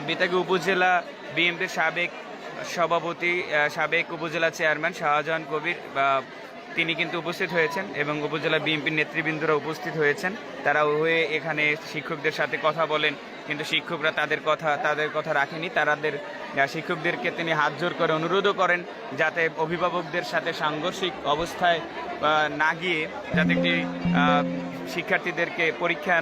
বেতাগী উপজেলা বিএনপির সাবেক সভাপতি সাবেক উপজেলা চেয়ারম্যান শাহজাহান কবির বা তিনি কিন্তু উপস্থিত হয়েছেন এবং উপজেলা বিএনপির নেতৃবৃন্দরা উপস্থিত হয়েছেন। তারা হয়ে এখানে শিক্ষকদের সাথে কথা বলেন, কিন্তু শিক্ষকরা তাদের কথা তাদের কথা রাখেনি। তাদের শিক্ষকদেরকে তিনি হাত জোর করে অনুরোধও করেন যাতে অভিভাবকদের সাথে সাংঘর্ষিক অবস্থায় না গিয়ে যাতে একটি শিক্ষার্থীদেরকে পরীক্ষা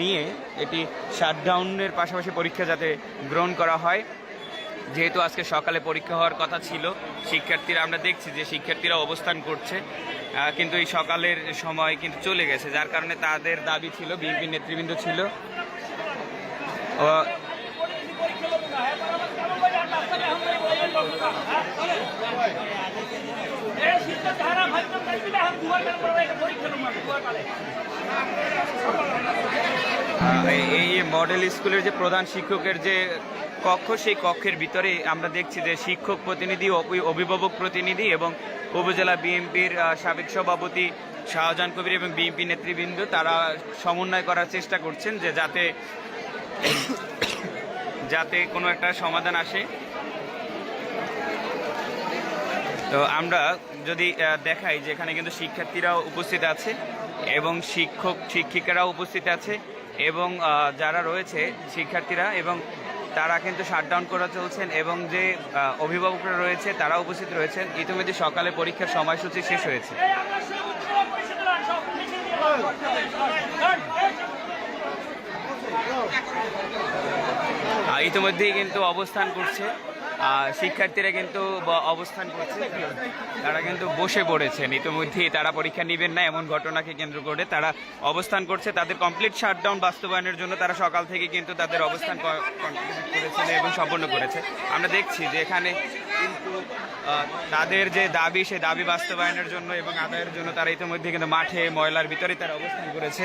নিয়ে এটি শাটডাউনের পাশাপাশি পরীক্ষা যাতে গ্রহণ করা হয়। যেহেতু আজকে সকালে পরীক্ষা হওয়ার কথা ছিল শিক্ষার্থীরা, আমরা দেখছি যে শিক্ষার্থীরা অবস্থান করছে কিন্তু এই সকালের সময় কিন্তু চলে গেছে, যার কারণে তাদের দাবি ছিল, বিএনপি নেতৃবৃন্দ ছিল এই মডেল স্কুলের যে প্রধান শিক্ষকের যে কক্ষ, সেই কক্ষের ভিতরে আমরা দেখছি যে শিক্ষক প্রতিনিধি অভি- অভিভাবক প্রতিনিধি এবং উপজেলা বিএনপির সাবেক সভাপতি শাহজাহান কবির এবং বিএনপি নেতৃবৃন্দ তারা সমন্বয় করার চেষ্টা করছেন যে যাতে যাতে কোনো একটা সমাধান আসে। তো আমরা যদি দেখাই যে এখানে কিন্তু শিক্ষার্থীরাও উপস্থিত আছে এবং শিক্ষক, শিক্ষিকারাও উপস্থিত আছে এবং যারা রয়েছে শিক্ষার্থীরা এবং তারা কিন্তু শাটডাউন করা চলছেন এবং যে অভিভাবকরা রয়েছে, তারা উপস্থিত রয়েছেন। ইতিমধ্যে সকালে পরীক্ষার সময়সূচি শেষ হয়েছে। ইতিমধ্যেই কিন্তু অবস্থান করছে। শিক্ষার্থীরা কিন্তু অবস্থান করছে। তারা কিন্তু বসে পড়েছেন। ইতিমধ্যেই তারা পরীক্ষা নেবেন না, এমন ঘটনাকে কেন্দ্র করে তারা অবস্থান করছে। তাদের কমপ্লিট শাটডাউন বাস্তবায়নের জন্য তারা সকাল থেকে কিন্তু তাদের অবস্থান করেছেন এবং সম্পন্ন করেছে। আমরা দেখছি যে এখানে কিন্তু তাদের যে দাবি সেই দাবি বাস্তবায়নের জন্য এবং আদায়ের জন্য তারা ইতিমধ্যে কিন্তু মাঠে, ময়লার ভিতরে তারা অবস্থান করেছে।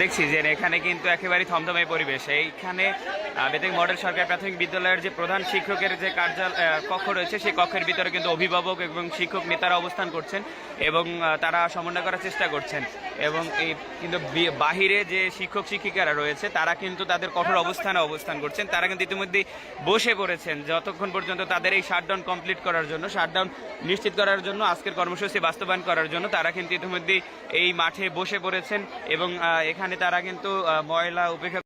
দেখছি যে এখানে কিন্তু একেবারেই থমথমে পরিবেশ। এইখানে বেতেক মডেল সরকার প্রাথমিক বিদ্যালয়ের যে প্রধান শিক্ষকের যে কার্যালয় কক্ষ রয়েছে সেই কক্ষের ভিতরে কিন্তু অভিভাবক এবং শিক্ষক নেতারা অবস্থান করছেন এবং তারা সমন্বয় করার চেষ্টা করছেন। এবং এই কিন্তু বাহিরে যে শিক্ষক শিক্ষিকারা রয়েছে তারা কিন্তু তাদের কঠোর অবস্থানে অবস্থান করছেন। তারা কিন্তু ইতিমধ্যেই বসে পড়েছেন যতক্ষণ পর্যন্ত তাদের এই শাটডাউন কমপ্লিট করার জন্য শাটডাউন নিশ্চিত করার জন্য আজকের কর্মসূচি বাস্তবায়ন করার জন্য তারা কিন্তু ইতিমধ্যেই এই মাঠে বসে পড়েছেন এবং আহ, এখানে তারা কিন্তু ময়লা উপেক্ষা